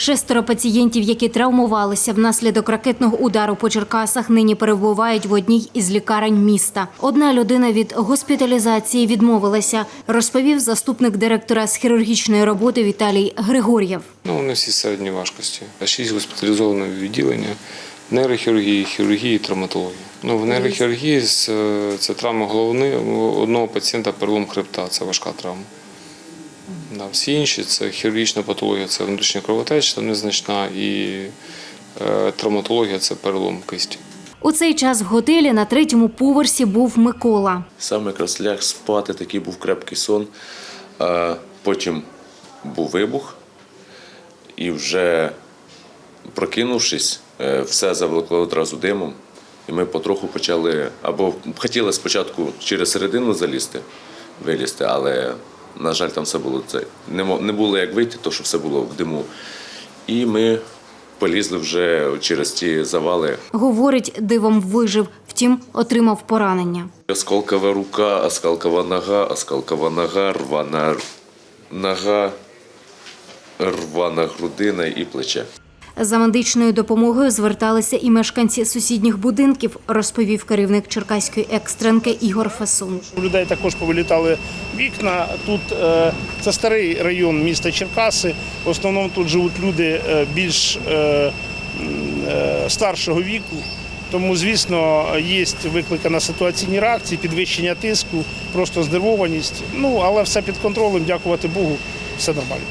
Шестеро пацієнтів, які травмувалися внаслідок ракетного удару по Черкасах, нині перебувають в одній із лікарень міста. Одна людина від госпіталізації відмовилася, розповів заступник директора з хірургічної роботи Віталій Григор'єв. Ну, вони всі середньої важкості. Шість госпіталізовано відділення нейрохірургії, хірургії, травматології. Ну, в нейрохірургії це травма голови у одного пацієнта перелом хребта, це важка травма. Да, всі інші це хірургічна патологія, це внутрішня кровотеча, там незначна, і е, травматологія це перелом кисті. У цей час в готелі на третьому поверсі був Микола. Саме якраз ляг спати, такий був крепкий сон. Потім був вибух, і вже прокинувшись, е, все заволокло одразу димом. І ми потроху почали, або хотіли спочатку через середину залізти, вилізти, але, на жаль, там все було це. Не було як вийти, тому що все було в диму. І ми полізли вже через ті завали Говорить, дивом вижив, втім, отримав поранення. Осколкова рука, осколкова нога, осколкова нога, рвана нога, рвана грудина і плече. За медичною допомогою зверталися і мешканці сусідніх будинків, розповів керівник Черкаської екстренки Ігор Фасун. У людей також повилітали вікна. Тут е, це старий район міста Черкаси. В основному тут живуть люди е, більш е, старшого віку. Тому, звісно, є викликана ситуаційні реакції, підвищення тиску, просто знервованість. Ну, але все під контролем, дякувати Богу, все нормально.